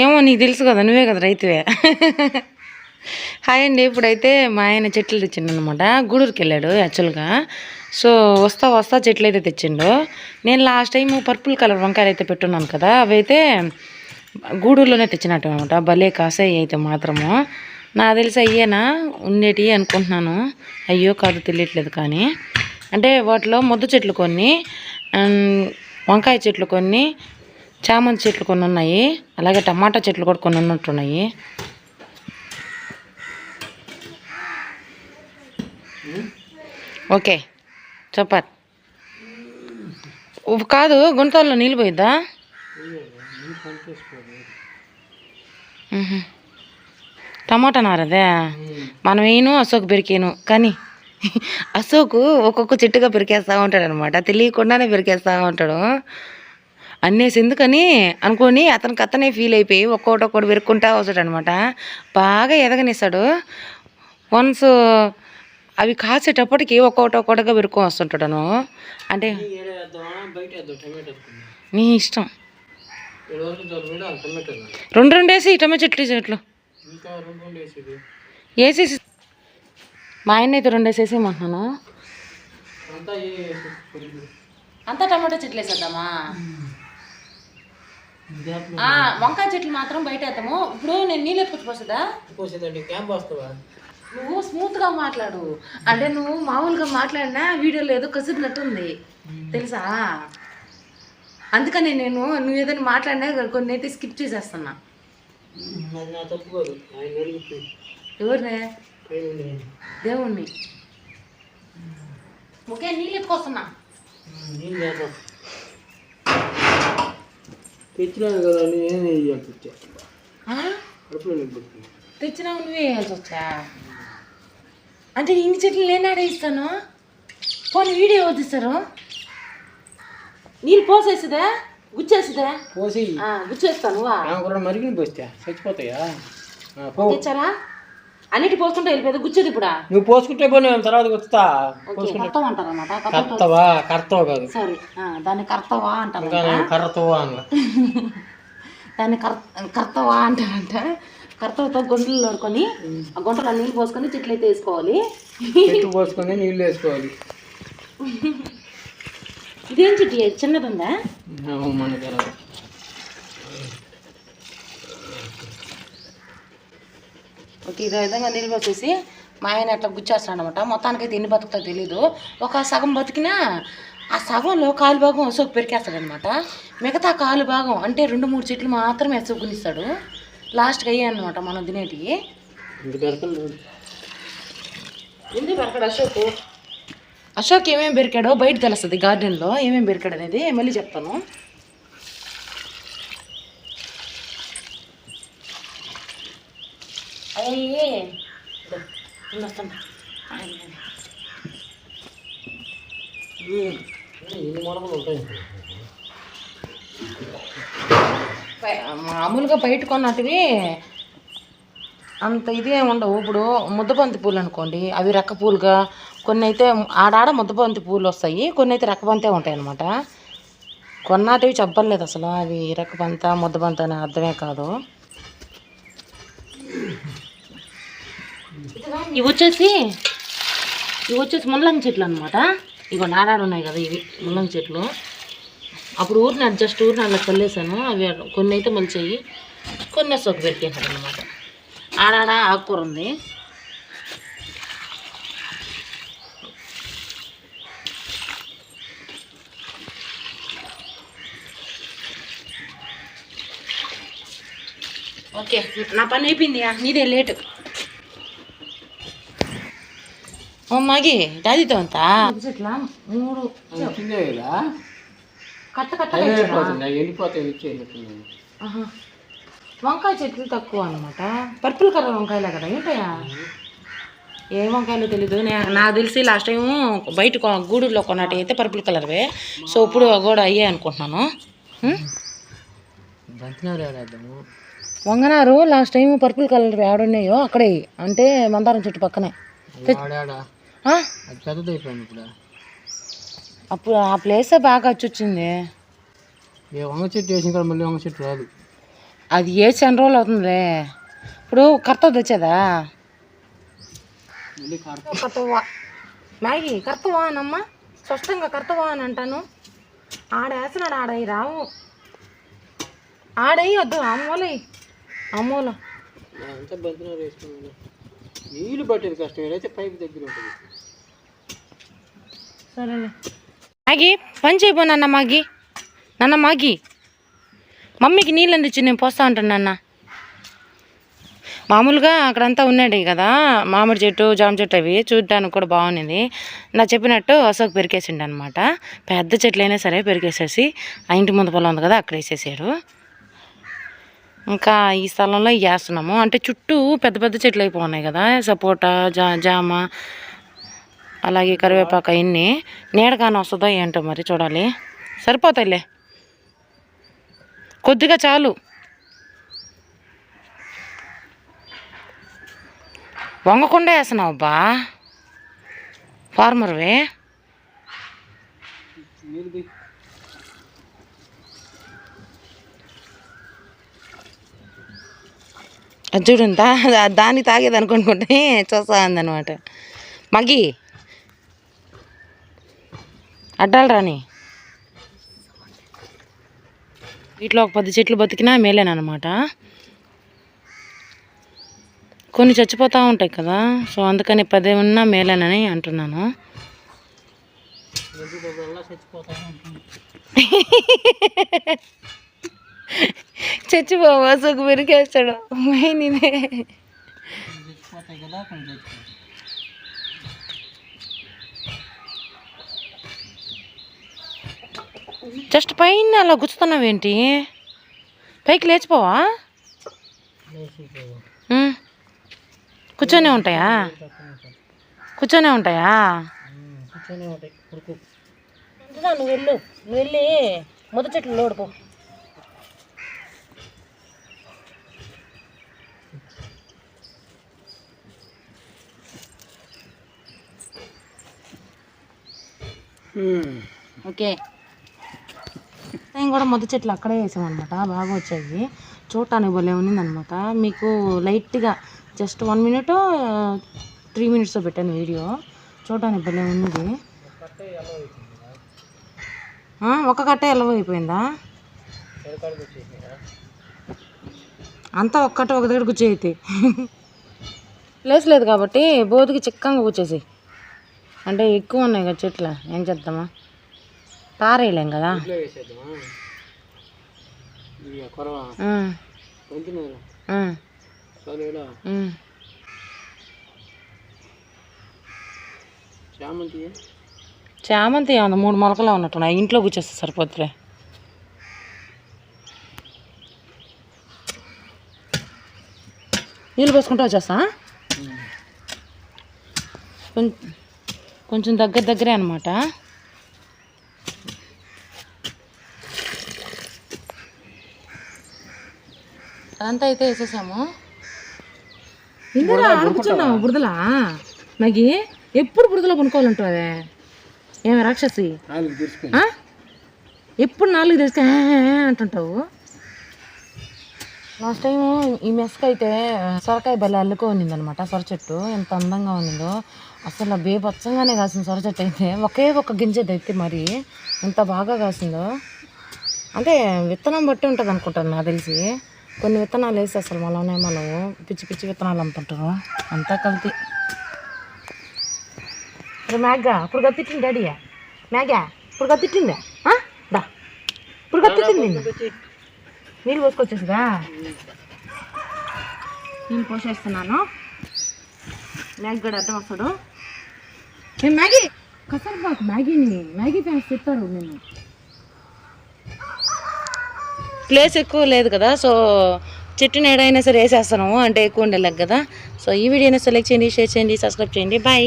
ఏమో నీకు తెలుసు కదా నువ్వే కదా రైతువే. హాయ్ అండి ఇప్పుడైతే మా ఆయన చెట్లు తెచ్చిండనమాట గూడూరుకి వెళ్ళాడు యాక్చువల్గా. సో వస్తా వస్తా చెట్లు అయితే తెచ్చిండు. నేను లాస్ట్ టైం పర్పుల్ కలర్ వంకాయలు అయితే పెట్టున్నాను కదా అవి అయితే గూడూరులోనే తెచ్చినట్టు అనమాట భలే కాసాయి అయితే మాత్రము. నాకు తెలిసి అయ్యేనా ఉండేటి అనుకుంటున్నాను. అయ్యో కాదు తెలియట్లేదు కానీ. అంటే వాటిలో ముద్ద చెట్లు కొన్ని వంకాయ చెట్లు కొన్ని చామంతి చెట్లు కొన్ని ఉన్నాయి అలాగే టమాటా చెట్లు కూడా కొన్ని ఉన్నట్టున్నాయి ఓకే చెప్పారు ఉప్పు కాదు గుంటల్లో నీళ్ళు పోయిద్దా? టమాటా నారదే? మనం ఏను అశోక్ పెరికేను. కానీ అశోకు ఒక్కొక్క చెట్టుగా పెరికేస్తూ ఉంటాడు అనమాట తెలియకుండానే పెరికేస్తూ ఉంటాడు. అన్నేసి ఎందుకని అనుకొని అతనికి అతనే ఫీల్ అయిపోయి ఒక్కొక్కటి ఒక్కొక్కటి పెరుక్కుంటా వస్తాడు అనమాట బాగా ఎదగనిస్తాడు. వన్స్ అవి కాసేటప్పటికి ఒక్కొక్కటి ఒక్కొక్కటిగా పెరుక్కొని వస్తుంటాడు అంటే నీ ఇష్టం. రెండు రెండు వేసి టమాటో చెట్లు చెట్లు. వేసేసి మా ఆయన అయితే రెండు వేసేసి ఏమంటున్నాను అంతా టమాటో చెట్లు వేసేద్దామా? వంకాయ చెట్లు మాత్రం బయట వేద్దాము ఇప్పుడు నేను నీళ్ళు ఎత్తుకొచ్చి పోసేదా? పోసేదండి క్యాంప్ వస్తావా నువ్వు స్మూత్గా మాట్లాడు. అంటే నువ్వు మామూలుగా మాట్లాడినా వీడియోలో ఏదో కసిరినట్టుంది తెలుసా? అందుకని నేను నువ్వు ఏదైనా మాట్లాడినా కొన్ని అయితే స్కిప్ చేసేస్తున్నా. ఎవరినే. దేవుణ్ణి. ఓకే నీళ్ళు నీళ్ళు చేద్దాం తెచ్చినాను కదా నేను ఏం వేయాలి తెచ్చా ఆ? కడుపులో నింపుతుంది తెచ్చినావు నువ్వే వేయాల్సి వచ్చా అంటే ఇన్ని చెట్లు నేను ఆడే ఇస్తాను పోనీ వీడియో వదిస్తారు నీళ్ళు పోసేసిదా? గుచ్చేసిదా? పోసి ఆ, గుచ్చేస్తాను మరిగిన పోస్తే చచ్చిపోతాయా? తెచ్చారా? అన్నిటి పోసుకుంటే వెళ్ళిపోయేది గుచ్చేది ఇప్పుడా? నువ్వు పోసుకుంటే పో నేను తర్వాత వస్తా. ఓకే కర్తవ అంటారన్నమాట. కర్తవా? కర్తవ కాదు. సారీ. దాన్ని కర్తవా అంటారు అన్న. దాన్ని కర్ కర్తవా అంటారంట. కర్తవతో గుంటలు నడుకొని ఆ గుంటలో నీళ్ళు పోసుకొని చెట్లు అయితే వేసుకోవాలి. పోసుకొని నీళ్ళు వేసుకోవాలి. ఇదేం చెట్టు? చిన్నది ఉందా మన తర్వాత ఓకే ఇదే విధంగా నీళ్ళు పోసేసి మా ఆయన అట్లా గుచ్చేస్తాడు అనమాట మొత్తానికైతే ఎన్ని బతుకుతో తెలీదు. ఒక సగం బతికినా ఆ సగంలో కాలు భాగం అశోక్ పెరికేస్తాడు అనమాట మిగతా కాలు భాగం అంటే రెండు మూడు చెట్లు మాత్రమే అశోక్ గునిస్తాడు లాస్ట్కి అయ్యాయి అనమాట మనం తినేటివి. ఎందుకు పెరకడు అశోక్? అశోక్ ఏమేమి పెరికాడో బయట తెలుస్తుంది గార్డెన్లో ఏమేమి పెరికాడు అనేది మళ్ళీ చెప్తాను. అయ్యి మామూలుగా బయట కొన్నటివి అంత ఇది ఏమి ఉండవు. ఇప్పుడు ముద్దబంతి పూలు అనుకోండి అవి రెక్క పూలుగా కొన్ని అయితే ఆడాడ ముద్దబంతి పూలు వస్తాయి కొన్ని అయితే రెక్కబంతే ఉంటాయి అనమాట కొన్నాటివి చెప్పలేదు అసలు అవి రెక్కబంత ముద్దబంత అనే అర్థమే కాదు. ఇవి వచ్చేసి ఇవి వచ్చేసి ముల్లంగి చెట్లు అనమాట ఇగో నాడాడు ఉన్నాయి కదా ఇవి ముల్లంగి చెట్లు. అప్పుడు ఊరిని జస్ట్ ఊరిని అలా చల్లేసాను. అవి కొన్ని అయితే మంచివి కొన్ని సొక్క పెట్టేసాను అనమాట ఆడాడ ఆకుకూర ఉంది. ఓకే నా పని అయిపోయింది నీదే లేటు. ఓ మాగి డాడీతో అంతా చెట్లా మూడు వచ్చిందే కదా కట్ట కట్ట అదే వెళ్ళిపోతుంది అవి వెళ్ళిపోతాయి వచ్చి ఆహా. వంకాయ చెట్లు తక్కువ అనమాట పర్పుల్ కలర్ వంకాయలే కదా ఏంటయా ఏ వంకాయలు తెలీదు నాకు తెలిసి లాస్ట్ టైం బయట కొ- గూడూరులో కొన్నట్టు అయితే పర్పుల్ కలర్వే సో ఇప్పుడు కూడా అయ్యాయి అనుకుంటున్నాను వంగనారు లాస్ట్ టైం పర్పుల్ కలర్ ఆడున్నాయో అక్కడే అంటే మందారం చెట్టు పక్కనే? అది పెద్దది అయిపోయింది ఇప్పుడు. అప్పుడు ఆ ప్లేసే బాగా వచ్చింది ఏ వంగ చెట్టు వేసిన కాడ మళ్ళీ వంగ చెట్టు రాదు. అది వేసి ఎన్ని రోజులు అవుతుందిలే. ఇప్పుడు కర్త తెచ్చేదా? కర్తవా మ్యాగీ కర్తవా అనమ్మా స్పష్టంగా కర్తవా అని అంటాను. ఆడ వేస్తున్నాడు ఆడ ఈ రావు. ఆడయి వద్దు అమ్మోలే అమ్మోల. నీళ్ళు పట్టేది కష్టం. ఏదైతే పైపు దగ్గర ఉంటుంది. సరేలే. పని చేయబో నాన్న మాగి. నాన్న మాగి. మమ్మీకి నీళ్ళు అందించి నేను పోస్తా ఉంటాను నాన్న. మామూలుగా అక్కడంతా ఉన్నాడు కదా. మామిడి చెట్టు జామ చెట్టు అవి చూడడానికి కూడా బాగుంది నా చెప్పినట్టు అశోక్ పెరికేసిండు అనమాట పెద్ద చెట్లు అయినా సరే పెరికేసేసి ఆ ఇంటి ముందు పొలం ఉంది కదా అక్కడ వేసేసాడు. ఇంకా ఈ స్థలంలో వేస్తున్నాము. అంటే చుట్టూ పెద్ద పెద్ద చెట్లు అయిపోన్నాయి కదా. సపోటా జా జామ అలాగే కరివేపాకు అవన్నీ నీడగానే వస్తుందో ఏంటో మరి చూడాలి. సరిపోతాయిలే. కొద్దిగా చాలు. వంగకుండా వేస్తున్నావు అబ్బా. ఫార్మర్వే నీళ్ళు దిగి అది చూడండి దా దాన్ని తాగేది అనుకుంటుంటే చూస్తా ఉందన్నమాట. మగ్గి. అడ్డాలు రాని. వీటిలో ఒక పది చెట్లు బతికినా మేలేనమాట కొన్ని చచ్చిపోతూ ఉంటాయి కదా సో అందుకని పది ఉన్నా మేలేనని అంటున్నాను. చచ్చిపోతా చచ్చిపోవా సుఖ పెరికేస్తాడు మెయిన్ ఇదే జస్ట్ పైన అలా గుచ్చుతున్నావేంటి? పైకి లేచిపోవా? కూర్చొనే ఉంటాయా? కూర్చొనే ఉంటాయా? నువ్వు వెళ్ళు. నువ్వు వెళ్ళి మొదటి చెట్లు లోడుకో ఓకే. నేను కూడా మొదటి చెట్లు అక్కడే వేసామన్నమాట. బాగా వచ్చాయి. చూడటానికి భలే ఉన్నిందనమాట మీకు లైట్గా just one minute three minutes పెట్టాను వీడియో. చూడటానికి భలే ఉంది ఒక కట్ట ఎలవ అయిపోయిందా? అంతా ఒక్కట ఒక దగ్గర కూర్చోయితే. ప్లేస్ లేదు కాబట్టి బోధికి చిక్కంగా కూర్చేసి అంటే ఎక్కువ ఉన్నాయి కదా చెట్లు. ఏం చేద్దామా? పారేయలేం కదా. చామంతి. ఏమన్నా మూడు మొలకలు ఉన్నట్టున్నాయి? ఇంట్లో కూర్చోస్తే సరిపోతులే నీళ్ళు పోసుకుంటూ వచ్చేస్తా? కొం- కొంచెం దగ్గర దగ్గరే అనమాట అదంతా అయితే వేసేసాము. ఇందులో కూర్చున్నావు బురదలా? నాకు ఎప్పుడు బురదలో కొనుక్కోవాలంటావే? ఏమి రాక్షసి? ఎప్పుడు నాలుగు తెస్తే అంటుంటావు? లాస్ట్ టైం ఈ మెస్క్ అయితే సొరకాయ బెల్ల అల్లుకో ఉన్నిందనమాట సొర చెట్టు. ఎంత అందంగా ఉన్నిందో. అసలు బేపచ్చంగానే కాసింది సొర చెట్టు అయితే. ఒకే ఒక గింజది అయితే మరి ఎంత బాగా కాసిందో. అంటే విత్తనం బట్టి ఉంటుంది అనుకుంటాను నాకు తెలిసి. కొన్ని విత్తనాలు వేసి అసలు మనమే మనము పిచ్చి పిచ్చి విత్తనాలు అమ్ముతుంటారు. అంతా కల్తీ. అరే మ్యాగా ఇప్పుడు గత్తిట్టింది డాడీయా? మ్యాగా ఇప్పుడు గత్తిట్టిందా ఆ? దా. ఇప్పుడు గత్తిట్టింది నీళ్ళు పోసుకొచ్చేసిగా. నీళ్ళు పోసేస్తున్నాను. మ్యాగీ కూడా అర్థం వస్తాడు. నేను మ్యాగీ? కసరు బాకు మ్యాగీని. మ్యాగీ ఫ్యాన్స్ తిట్టారు నేను ప్లేస్ ఎక్కువ లేదు కదా సో చెట్టు నేడైనా సరే వేసేస్తాను అంటే ఎక్కువ ఉండలేదు కదా. సో ఈ వీడియోని సెలెక్ట్ చేయండి షేర్ చేయండి సబ్స్క్రైబ్ చేయండి. బాయ్